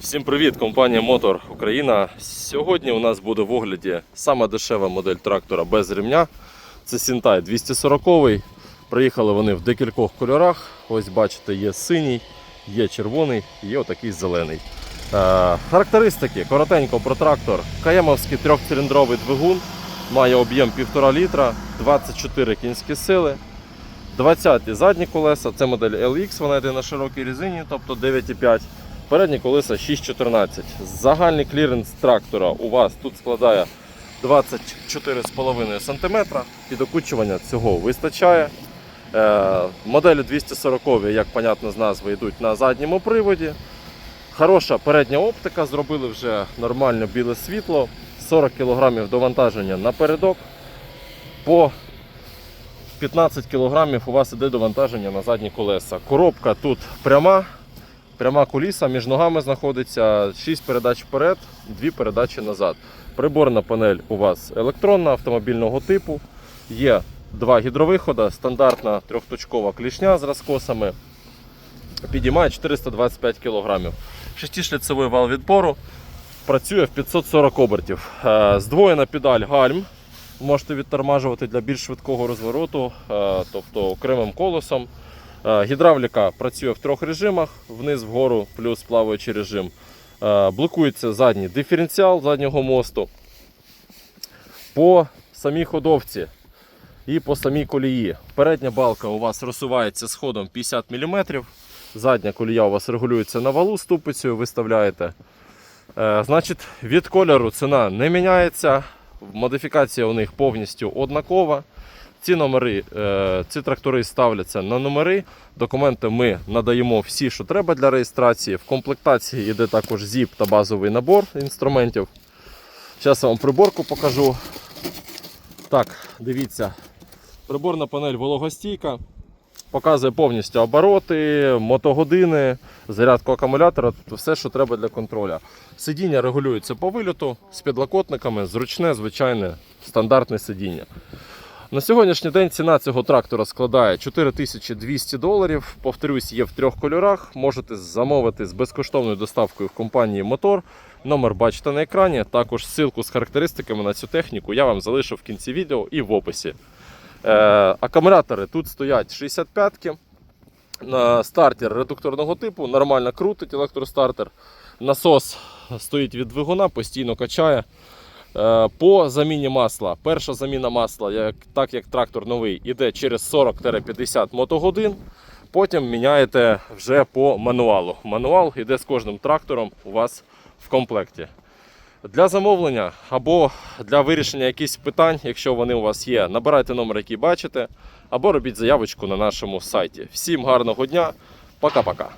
Всім привіт, компанія Мотор Україна. Сьогодні у нас буде в огляді сама дешева модель трактора без ремня. Це Сінтай 240. Приїхали вони в декількох кольорах. Ось бачите, є синій, є червоний, є отакий зелений. Е, характеристики коротенько про трактор. Каємовський трьохциліндровий двигун, має об'єм 1,5 літра, 24 кінські сили. 20 задні колеса, це модель LX, вона йде на широкій резині, тобто 9,5. Передні колеса 6,14. Загальний кліренс трактора у вас тут складає 24,5 см. Підокучування цього вистачає. Е, моделі 240, як понятно з назви, йдуть на задньому приводі. Хороша передня оптика, зробили вже нормально біле світло. 40 кг довантаження напередок. По 15 кг у вас іде довантаження на задні колеса. Коробка тут пряма, пряма куліса, між ногами знаходиться 6 передач вперед, 2 передачі назад. Приборна панель у вас електронна автомобільного типу. Є два гідровиходи, стандартна трьохточкова клішня з розкосами. Підіймає 425 кг. Шестишліцевий вал відпору. Працює в 540 обертів. Е, Здвоєна педаль гальм можете відтормажувати для більш швидкого розвороту, е, тобто окремим колесом. Е, Гідравліка працює в трьох режимах: вниз, вгору, плюс плаваючий режим. Е, Блокується задній диференціал заднього мосту. По самій ходовці і по самій колії. Передня балка у вас розсувається з ходом 50 мм. Задня колія у вас регулюється на валу ступицею, виставляєте. Е, Значить, від кольору ціна не міняється. Модифікація у них повністю однакова. Ці номери, е, ці трактори ставляться на номери. Документи ми надаємо всі, що треба для реєстрації. В комплектації йде також ZIP та базовий набор інструментів. Зараз я вам приборку покажу. Так, дивіться. Приборна панель вологостійка. Показує повністю обороти, мотогодини, зарядку акумулятора, тобто все, що треба для контроля. Сидіння регулюється по вильоту з підлокотниками, зручне, звичайне, стандартне сидіння. На сьогоднішній день ціна цього трактора складає 4200 доларів. Повторюсь, є в трьох кольорах. Можете замовити з безкоштовною доставкою в компанії Мотор. Номер бачите на екрані. Також ссылку з характеристиками на цю техніку я вам залишу в кінці відео і в описі. Е, акумулятори тут стоять 65-ки. Стартер редукторного типу, нормально крутить електростартер. Насос стоїть від двигуна, постійно качає. Е, По заміні масла. Перша заміна масла, як, так як трактор новий, іде через 40-50 мотогодин. Потім міняєте вже по мануалу. Мануал йде з кожним трактором у вас в комплекті. Для замовлення або для вирішення якихось питань, якщо вони у вас є, набирайте номер, який бачите, або робіть заявочку на нашому сайті. Всім гарного дня, пока-пока.